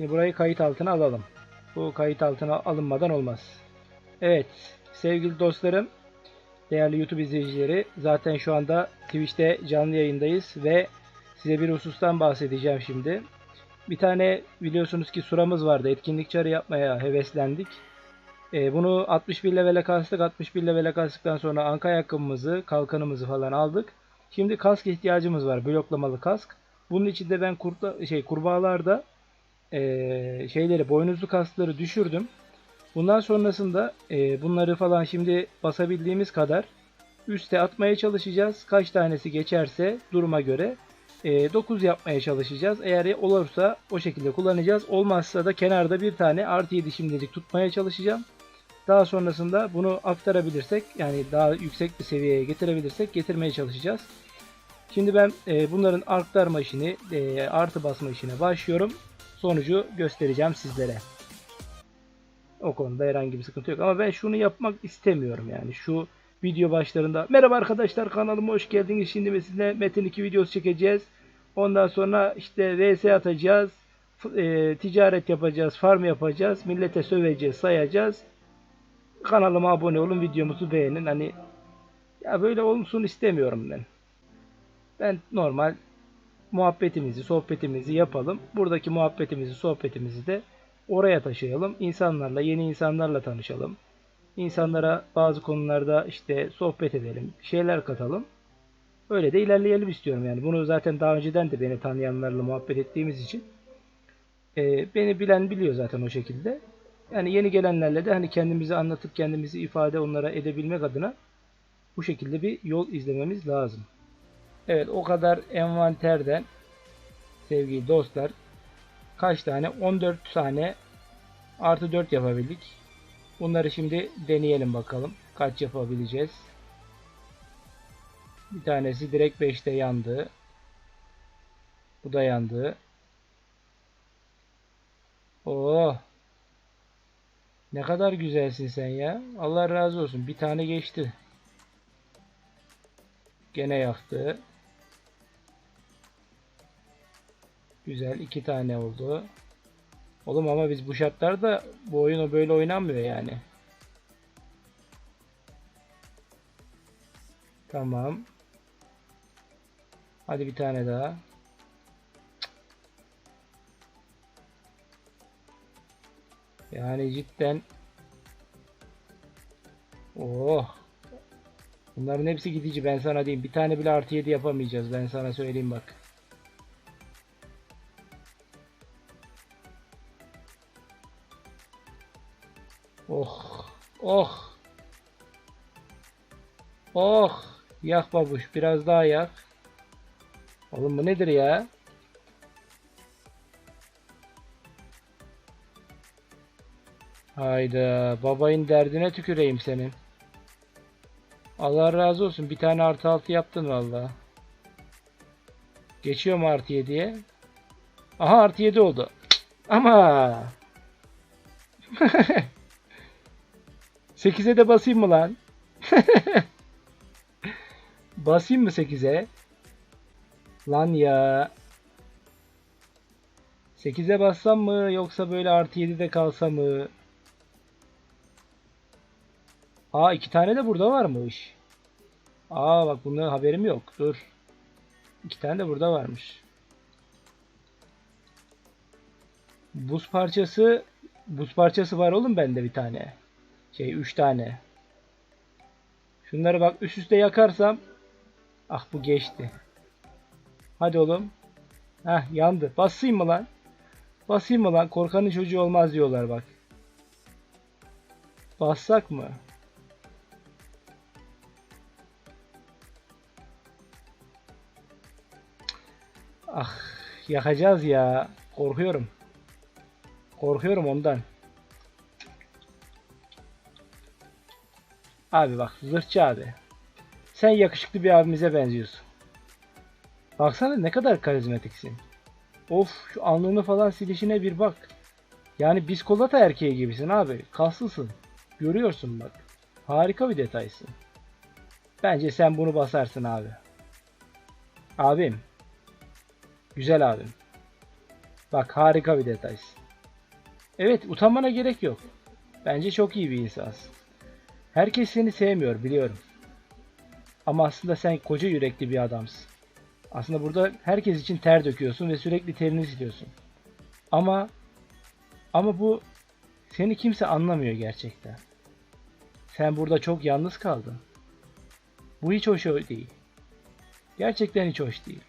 Şimdi burayı kayıt altına alalım. Bu kayıt altına alınmadan olmaz. Evet sevgili dostlarım, değerli YouTube izleyicileri zaten şu anda Twitch'te canlı yayındayız ve size bir husustan bahsedeceğim şimdi. Bir tane biliyorsunuz ki suramız vardı. Etkinlik çarı yapmaya heveslendik. Ee, bunu 61 levele kastık. 61 levele kastıktan sonra anka ayakkabımızı, kalkanımızı falan aldık. Şimdi kask ihtiyacımız var. Bloklamalı kask. Bunun için de ben kurta, şey kurbağalarda eee, şeyleri boynuzlu kaskları düşürdüm. Bundan sonrasında eee, bunları falan şimdi basabildiğimiz kadar üste atmaya çalışacağız. Kaç tanesi geçerse duruma göre 9 yapmaya çalışacağız. Eğer olursa o şekilde kullanacağız. Olmazsa da kenarda bir tane artı 7 şimdilik tutmaya çalışacağım. Daha sonrasında bunu aktarabilirsek yani daha yüksek bir seviyeye getirebilirsek getirmeye çalışacağız. Şimdi ben e, bunların aktarma işini, e, artı basma işine başlıyorum. Sonucu göstereceğim sizlere. O konuda herhangi bir sıkıntı yok. Ama ben şunu yapmak istemiyorum yani. Şu video başlarında merhaba arkadaşlar kanalıma hoş geldiniz. Şimdi sizinle Metin 2 videosu çekeceğiz. Ondan sonra işte VS atacağız. e, ticaret yapacağız. Farm yapacağız. Millete söveceğiz, sayacağız. Kanalıma abone olun, videomuzu beğenin. Hani ya böyle olsun istemiyorum ben. Ben normal muhabbetimizi, sohbetimizi yapalım. Buradaki muhabbetimizi, sohbetimizi de oraya taşıyalım. İnsanlarla, yeni insanlarla tanışalım. İnsanlara bazı konularda işte sohbet edelim, şeyler katalım. Öyle de ilerleyelim istiyorum yani. Bunu zaten daha önceden de beni tanıyanlarla muhabbet ettiğimiz için e, beni bilen biliyor zaten o şekilde. Yani yeni gelenlerle de hani kendimizi anlatıp kendimizi ifade onlara edebilmek adına bu şekilde bir yol izlememiz lazım. Evet o kadar envanterden sevgili dostlar kaç tane 14 tane artı 4 yapabildik. Bunları şimdi deneyelim bakalım. Kaç yapabileceğiz. Bir tanesi direkt 5'te yandı. Bu da yandı. Oh. Ne kadar güzelsin sen ya. Allah razı olsun. Bir tane geçti. Gene yaktı. Güzel. iki tane oldu. Oğlum ama biz bu şartlarda bu oyunu böyle oynanmıyor yani. Tamam. Hadi bir tane daha. Yani cidden Oh. Bunların hepsi gidici ben sana diyeyim. Bir tane bile artı 7 yapamayacağız. Ben sana söyleyeyim bak. Oh. Oh. Oh. Yak babuş. Biraz daha yak. Oğlum bu nedir ya? Hayda. Babayın derdine tüküreyim senin. Allah razı olsun. Bir tane artı altı yaptın valla. Geçiyor mu artı 7'ye? Aha artı 7 oldu. Ama 8'e de basayım mı lan? basayım mı 8'e? Lan ya. 8'e bassam mı yoksa böyle artı 7'de kalsa mı? Aa iki tane de burada varmış. Aa bak bunların haberim yok. Dur. İki tane de burada varmış. Buz parçası buz parçası var oğlum bende bir tane. Şey üç tane. Şunları bak üst üste yakarsam ah bu geçti. Hadi oğlum. Heh yandı. Basayım mı lan? Basayım mı lan? Korkanın çocuğu olmaz diyorlar bak. Bassak mı? Ah yakacağız ya. Korkuyorum. Korkuyorum ondan. Abi bak zırhçı abi. Sen yakışıklı bir abimize benziyorsun. Baksana ne kadar karizmatiksin. Of şu alnını falan silişine bir bak. Yani biskolata erkeği gibisin abi. Kaslısın. Görüyorsun bak. Harika bir detaysın. Bence sen bunu basarsın abi. Abim. Güzel abim. Bak harika bir detaysın. Evet utanmana gerek yok. Bence çok iyi bir insansın. Herkes seni sevmiyor biliyorum. Ama aslında sen koca yürekli bir adamsın. Aslında burada herkes için ter döküyorsun ve sürekli terini siliyorsun. Ama ama bu seni kimse anlamıyor gerçekten. Sen burada çok yalnız kaldın. Bu hiç hoş değil. Gerçekten hiç hoş değil.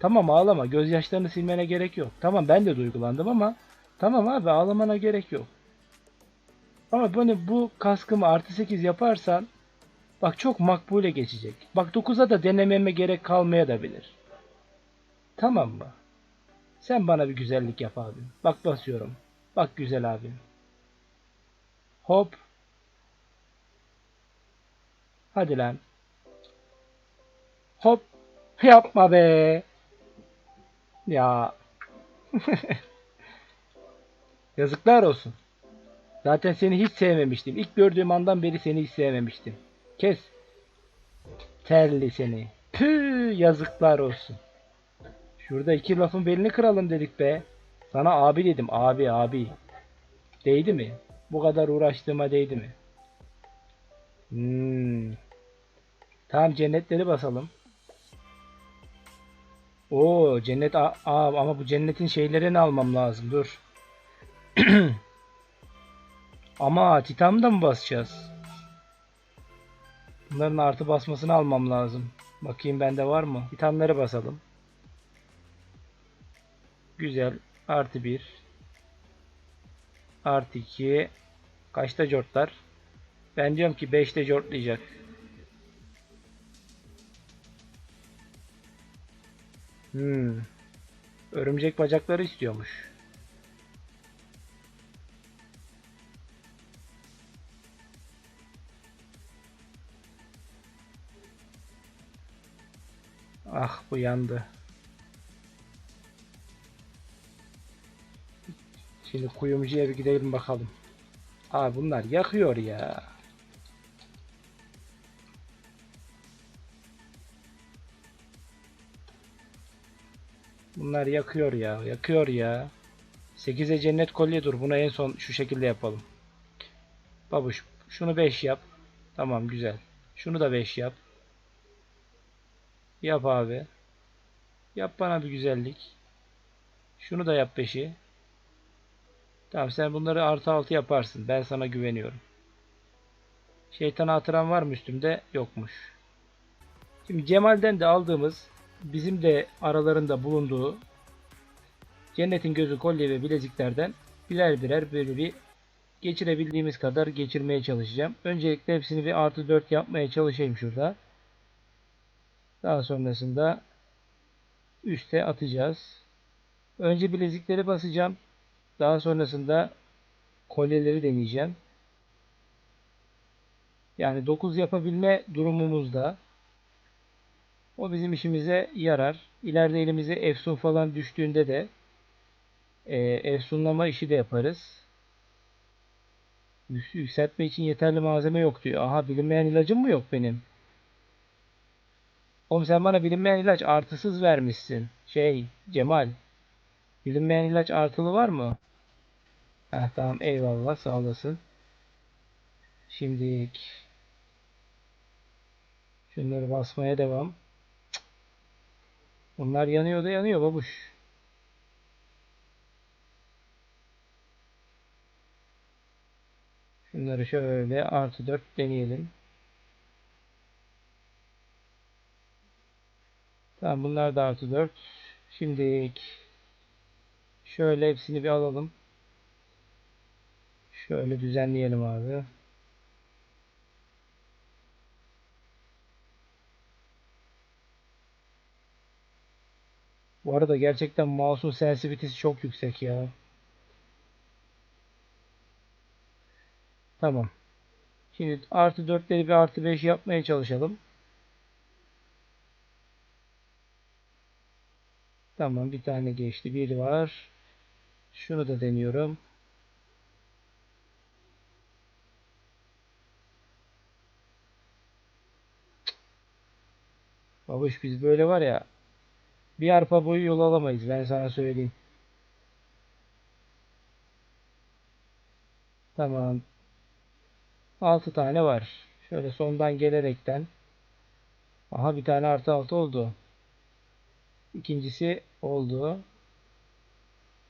Tamam ağlama. Gözyaşlarını silmene gerek yok. Tamam ben de duygulandım ama tamam abi ağlamana gerek yok. Ama böyle bu kaskımı artı 8 yaparsan bak çok makbule geçecek. Bak 9'a da denememe gerek kalmaya da bilir. Tamam mı? Sen bana bir güzellik yap abim. Bak basıyorum. Bak güzel abim. Hop. Hadi lan. Hop. Yapma be. Ya. Yazıklar olsun. Zaten seni hiç sevmemiştim. İlk gördüğüm andan beri seni hiç sevmemiştim. Kes. Terli seni. Püh yazıklar olsun. Şurada iki lafın belini kıralım dedik be. Sana abi dedim. Abi abi. Değdi mi? Bu kadar uğraştığıma değdi mi? Hmm. Tamam cennetleri basalım. Oo cennet aa, ama bu cennetin şeylerini almam lazım. Dur. ama titan da mı basacağız? Bunların artı basmasını almam lazım. Bakayım bende var mı? Titanları basalım. Güzel. Artı 1. Artı 2. Kaçta cortlar? Ben diyorum ki 5'te cortlayacak. Hmm. Örümcek bacakları istiyormuş. Ah bu yandı. Şimdi kuyumcuya bir gidelim bakalım. Aa bunlar yakıyor ya. Bunlar yakıyor ya. Yakıyor ya. 8'e cennet kolye dur. Bunu en son şu şekilde yapalım. Babuş şunu 5 yap. Tamam güzel. Şunu da 5 yap. Yap abi. Yap bana bir güzellik. Şunu da yap 5'i. Tamam sen bunları artı 6 yaparsın. Ben sana güveniyorum. Şeytana hatıran var mı üstümde? Yokmuş. Şimdi Cemal'den de aldığımız bizim de aralarında bulunduğu Cennetin Gözü kolye ve bileziklerden birer birer böyle bir geçirebildiğimiz kadar geçirmeye çalışacağım. Öncelikle hepsini bir artı 4 yapmaya çalışayım şurada. Daha sonrasında üste atacağız. Önce bilezikleri basacağım. Daha sonrasında kolyeleri deneyeceğim. Yani 9 yapabilme durumumuzda o bizim işimize yarar. İleride elimize efsun falan düştüğünde de e, efsunlama işi de yaparız. Yükseltme için yeterli malzeme yok diyor. Aha bilinmeyen ilacım mı yok benim? Oğlum sen bana bilinmeyen ilaç artısız vermişsin. Şey Cemal. Bilinmeyen ilaç artılı var mı? Heh, tamam eyvallah sağ olasın. Şimdi şunları basmaya devam. Bunlar yanıyor da yanıyor babuş. Şunları şöyle artı 4 deneyelim. Tamam bunlar da artı 4. Şimdi şöyle hepsini bir alalım. Şöyle düzenleyelim abi. Bu arada gerçekten mouse'un sensitivity'si çok yüksek ya. Tamam. Şimdi artı 4'leri bir artı 5 yapmaya çalışalım. Tamam bir tane geçti. Bir var. Şunu da deniyorum. Babuş biz böyle var ya bir arpa boyu yol alamayız ben sana söyleyeyim. Tamam. 6 tane var. Şöyle sondan gelerekten. Aha bir tane artı 6 oldu. İkincisi oldu.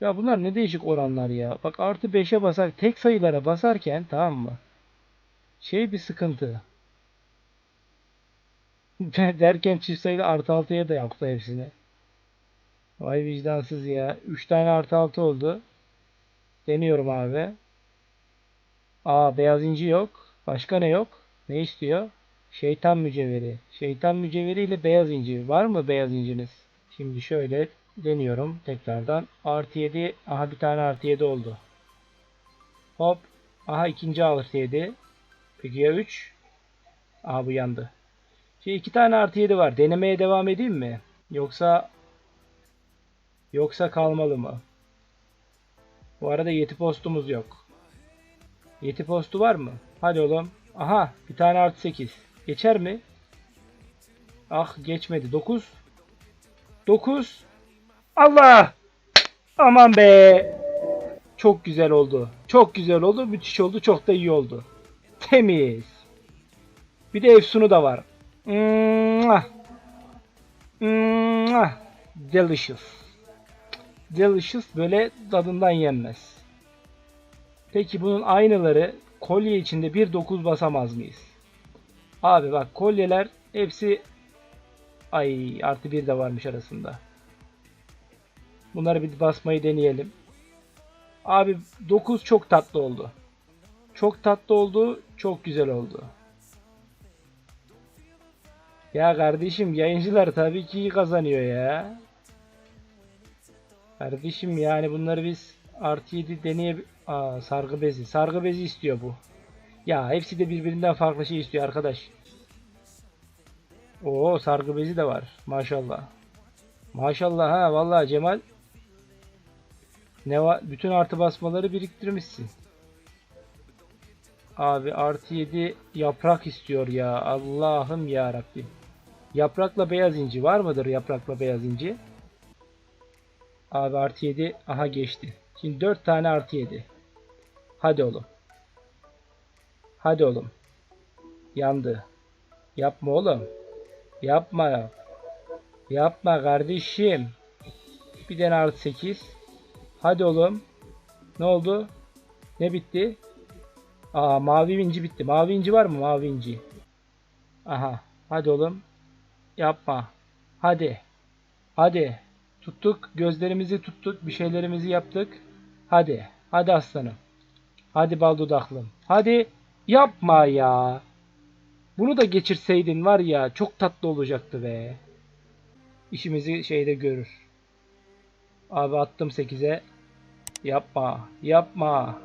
Ya bunlar ne değişik oranlar ya. Bak artı 5'e basar. Tek sayılara basarken tamam mı? Şey bir sıkıntı. Derken çift sayılı artı 6'ya da yaptı hepsini. Vay vicdansız ya. 3 tane artı 6 oldu. Deniyorum abi. Aa beyaz inci yok. Başka ne yok? Ne istiyor? Şeytan mücevheri. Şeytan mücevheri ile beyaz inci. Var mı beyaz inciniz? Şimdi şöyle deniyorum tekrardan. Artı 7. Aha bir tane artı 7 oldu. Hop. Aha ikinci artı 7. Peki ya 3? Aha bu yandı. Şey iki tane artı 7 var. Denemeye devam edeyim mi? Yoksa yoksa kalmalı mı? Bu arada yeti postumuz yok. Yeti postu var mı? Hadi oğlum. Aha bir tane artı 8. Geçer mi? Ah geçmedi. 9. 9. Allah! Aman be! Çok güzel oldu. Çok güzel oldu. Müthiş oldu. Çok da iyi oldu. Temiz. Bir de Efsun'u da var. Mwah. Mwah. Delicious. Delicious böyle tadından yenmez. Peki bunun aynıları kolye içinde 1.9 basamaz mıyız? Abi bak kolyeler hepsi ay artı bir de varmış arasında. Bunları bir basmayı deneyelim. Abi 9 çok tatlı oldu. Çok tatlı oldu. Çok güzel oldu. Ya kardeşim yayıncılar tabii ki kazanıyor ya. Kardeşim yani bunları biz artı 7 deneye... Aa sargı bezi. Sargı bezi istiyor bu. Ya hepsi de birbirinden farklı şey istiyor arkadaş. Oo sargı bezi de var. Maşallah. Maşallah ha vallahi Cemal. Ne? Bütün artı basmaları biriktirmişsin. Abi artı 7 yaprak istiyor ya. Allah'ım ya Rabbim. Yaprakla beyaz inci var mıdır yaprakla beyaz inci? Abi artı 7 aha geçti. Şimdi 4 tane artı 7. Hadi oğlum. Hadi oğlum. Yandı. Yapma oğlum. Yapma ya. Yapma kardeşim. Bir tane artı 8. Hadi oğlum. Ne oldu? Ne bitti? Aa mavi inci bitti. Mavi inci var mı? Mavi inci. Aha. Hadi oğlum. Yapma. Hadi. Hadi. Tuttuk. Gözlerimizi tuttuk. Bir şeylerimizi yaptık. Hadi. Hadi aslanım. Hadi bal dudaklım. Hadi. Yapma ya. Bunu da geçirseydin var ya çok tatlı olacaktı be. İşimizi şeyde görür. Abi attım 8'e. Yapma. Yapma.